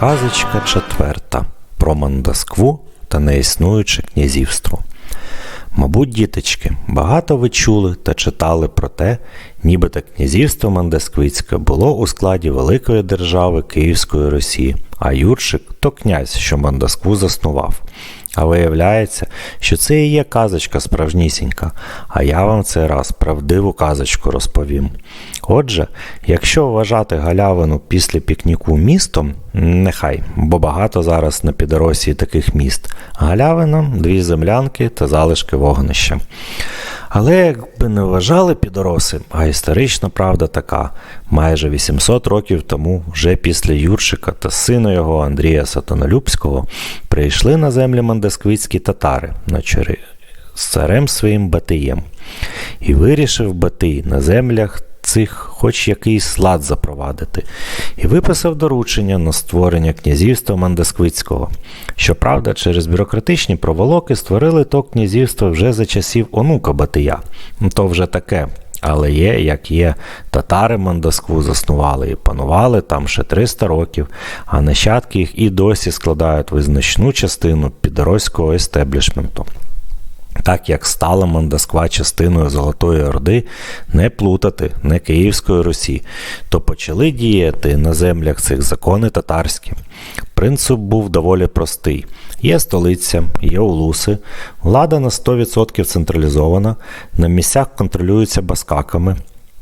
Казочка четверта про Мандаскву та неіснуюче князівство. Мабуть, діточки, багато ви чули та читали про те, нібито князівство Мандасквицьке було у складі великої держави Київської Росії, а Юршик то князь, що Мандаскву заснував. А виявляється, що це і є казочка справжнісінька, а я вам цей раз правдиву казочку розповім. Отже, якщо вважати галявину після пікніку містом, нехай, бо багато зараз на підоросі таких міст. Галявина, дві землянки та залишки вогнища. Але якби не вважали підороси, а історична правда така: майже 800 років тому, вже після Юршика та сина його Андрія Сатанолюбського, прийшли на землі мандесквицькі татари на чолі з царем своїм Батиєм. І вирішив Батий на землях цих хоч якийсь лад запровадити, і виписав доручення на створення князівства Мандесквицького. Щоправда, через бюрократичні проволоки створили то князівство вже за часів онука Батия. Ну, То вже таке. Але є, як є, татари Мандаскву заснували і панували там ще 300 років, а нащадки їх і досі складають визначну частину підроського естеблішменту. Так як стала Мандасква частиною Золотої Орди, не плутати не Київської Русі, то почали діяти на землях цих закони татарські. Принцип був доволі простий: є столиця, є улуси, влада на 100% централізована, на місцях контролюються баскаками,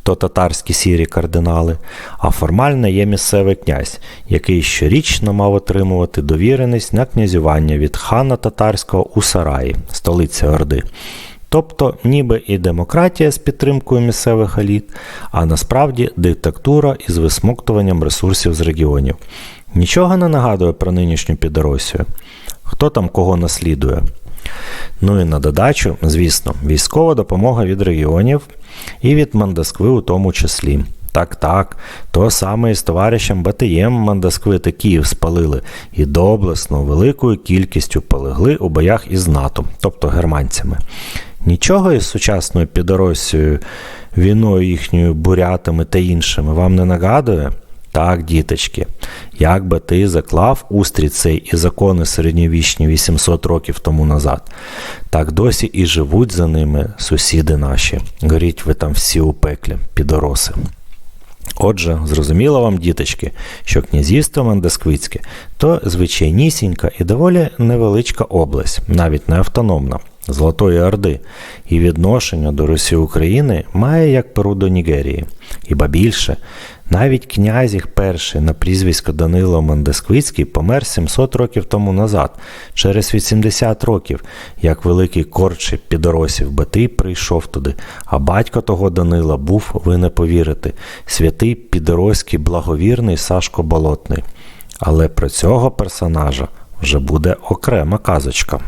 то татарські сірі кардинали, а формально є місцевий князь, який щорічно мав отримувати довіреність на князювання від хана татарського у Сараї, столиці Орди. Тобто, ніби і демократія з підтримкою місцевих еліт, а насправді диктатура із висмоктуванням ресурсів з регіонів. Нічого не нагадує про нинішню Підоросію. Хто там кого наслідує? Ну і на додачу, звісно, військова допомога від регіонів і від Мандаскви у тому числі. Так, так, то саме із товаришем Батиєм Мандаскви та Київ спалили і доблесно великою кількістю полегли у боях із НАТО, тобто германцями. Нічого із сучасною Підоросією, війною їхньою бурятами та іншими вам не нагадує? Так, діточки, як би ти заклав устрій цей і закони середньовічні 800 років тому назад, так досі і живуть за ними сусіди наші. Горіть ви там всі у пеклі, підороси. Отже, зрозуміло вам, діточки, що князівство Мандесквицьке то звичайнісінька і доволі невеличка область, навіть не автономна, Золотої Орди, і відношення до Русі України має як Перу до Нігерії. Іба більше, навіть князь їх перший на прізвисько Данило Мандесквицький помер 700 років тому назад, через 80 років, як великий корчий підоросів Батий прийшов туди, а батько того Данила був, ви не повірите, святий підороський благовірний Сашко Болотний. Але про цього персонажа вже буде окрема казочка.